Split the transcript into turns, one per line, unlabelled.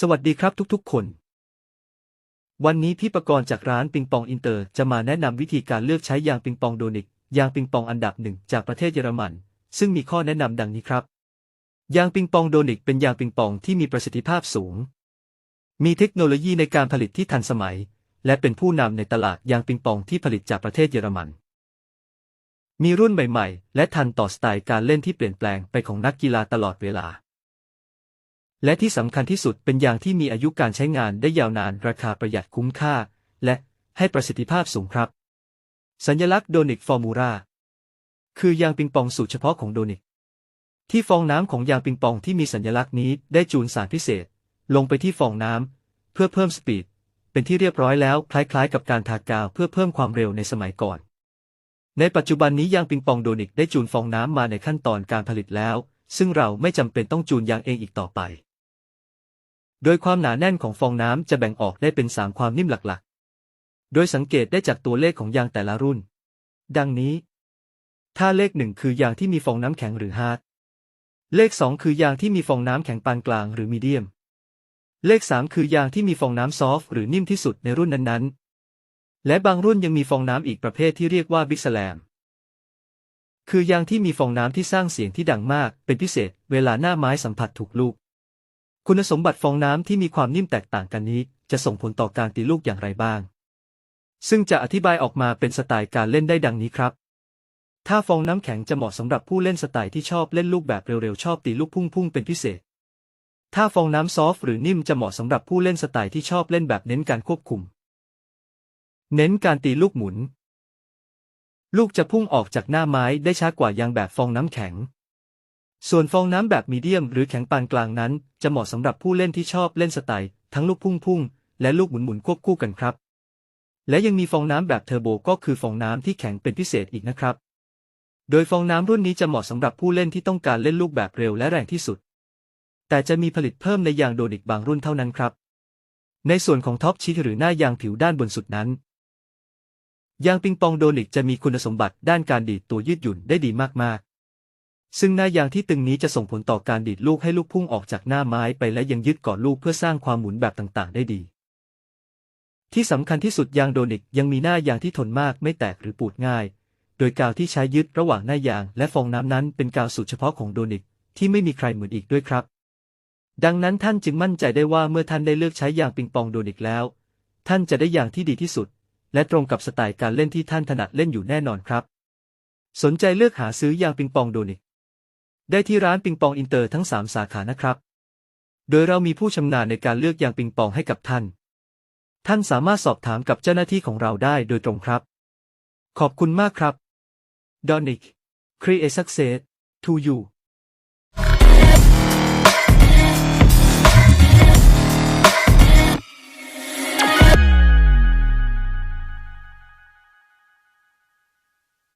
สวัสดีครับทุกๆ คน วันนี้พี่ประกรณ์จากร้านปิงปองอินเตอร์จะมาแนะนำวิธีการเลือกใช้ยางปิงปองโดนิก ยางปิงปองอันดับหนึ่งจากประเทศเยอรมัน ซึ่งมีข้อแนะนำดังนี้ครับ ยางปิงปองโดนิกเป็นยางปิงปองที่มีประสิทธิภาพสูง มีเทคโนโลยีในการผลิตที่ทันสมัย และเป็นผู้นำในตลาดยางปิงปองที่ผลิตจากประเทศเยอรมัน มีรุ่นใหม่ ๆ และทันต่อสไตล์การเล่นที่เปลี่ยนแปลงไปของนักกีฬาตลอดเวลา และที่สำคัญที่สุดเป็นยางที่มีอายุการใช้งานได้ยาวนานราคาประหยัดคุ้มค่า และให้ประสิทธิภาพสูงครับ สัญลักษณ์โดนิกฟอร์มูราคือยางปิงปองสูตรเฉพาะของโดนิก ที่ฟองน้ำของยางปิงปองที่มีสัญลักษณ์นี้ได้จูนสารพิเศษ ลงไปที่ฟองน้ำเพื่อเพิ่มสปีด เป็นที่เรียบร้อยแล้วคล้ายๆ กับการทากาวเพื่อเพิ่มความเร็วในสมัยก่อน ในปัจจุบันนี้ยางปิงปองโดนิกได้จูนฟองน้ำมาในขั้นตอนการผลิตแล้ว ซึ่งเราไม่จำเป็นต้องจูนยางเองอีกต่อไป โดยความหนาแน่นของฟองน้ำจะแบ่งออกได้เป็น3ความนิ่มหลักๆ โดยสังเกตได้จากตัวเลขของยางแต่ละรุ่น ดังนี้ ถ้าเลขหนึ่งคือยางที่มีฟองน้ำแข็งหรือฮาร์ด เลข2คือยางที่มีฟองน้ำแข็งปานกลางหรือมีเดียม เลข3คือยางที่มีฟองน้ำซอฟต์หรือนิ่มที่สุดในรุ่นนั้นๆ และบางรุ่นยังมีฟองน้ำอีกประเภทที่เรียกว่าบิ๊กแสลมคือยางที่มีฟองน้ำที่สร้างเสียงที่ดังมากเป็นพิเศษเวลาหน้าไม้สัมผัสถูกลูก คุณสมบัติฟองน้ำที่มีความนิ่มแตกต่างกันนี้ จะส่งผลต่อการตีลูกอย่างไรบ้าง ซึ่งจะอธิบายออกมาเป็นสไตล์การเล่นได้ดังนี้ครับ ถ้าฟองน้ำแข็งจะเหมาะสำหรับผู้เล่นสไตล์ที่ชอบเล่นลูกแบบเร็วๆ ชอบตีลูกพุ่งๆ เป็นพิเศษ ถ้าฟองน้ำซอฟหรือนิ่มจะเหมาะสำหรับผู้เล่นสไตล์ที่ชอบเล่นแบบเน้นการควบคุม เน้นการตีลูกหมุน ลูกจะพุ่งออกจากหน้าไม้ได้ช้ากว่ายางแบบฟองน้ำแข็ง ส่วนฟองน้ำแบบมีเดียมหรือแข็งปานกลางนั้น จะเหมาะสำหรับผู้เล่นที่ชอบเล่นสไตล์ทั้งลูกพุ่งๆ และลูกหมุนๆควบคู่กันครับ และยังมีฟองน้ำแบบเทอร์โบก็คือฟองน้ำที่แข็งเป็นพิเศษอีกนะครับ โดยฟองน้ำรุ่นนี้จะเหมาะสำหรับผู้เล่นที่ต้องการเล่นลูกแบบเร็วและแรงที่สุด แต่จะมีผลิตเพิ่มในยางโดนิกบางรุ่นเท่านั้นครับ ในส่วนของท็อปชีทหรือหน้ายางผิวด้านบนสุดนั้น ยางปิงปองโดนิกจะมีคุณสมบัติด้านการดีดตัวยืดหยุ่นได้ดีมากๆ ซึ่งหน้ายางที่ตึงนี้จะส่งผลต่อการดีดลูกให้ลูกพุ่งออกจากหน้าไม้ไปและยังยึดเกาะลูกเพื่อสร้างความหมุนแบบต่างๆ ได้ดี ที่สำคัญที่สุดยางโดนิกยังมีหน้ายางที่ทนมากไม่แตกหรือปูดง่าย โดยกาวที่ใช้ยึดระหว่างหน้ายางและฟองน้ำนั้นเป็นกาวสูตรเฉพาะของโดนิกที่ไม่มีใครเหมือนอีกด้วยครับ ดังนั้นท่านจึงมั่นใจได้ว่าเมื่อท่านได้เลือกใช้ยางปิงปองโดนิกแล้ว ท่านจะได้ยางที่ดีที่สุด และตรงกับสไตล์การเล่นที่ท่านถนัดเล่นอยู่แน่นอนครับ สนใจเลือกหาซื้อยางปิงปองโดนิก ได้ที่ร้านปิงปองอินเตอร์ทั้ง 3 สาขานะครับ โดยเรามีผู้ชำนาญในการเลือกยางปิงปองให้กับท่าน ท่านสามารถสอบถามกับเจ้าหน้าที่ของเราได้โดยตรงครับ ขอบคุณมากครับ Donic Create Success to you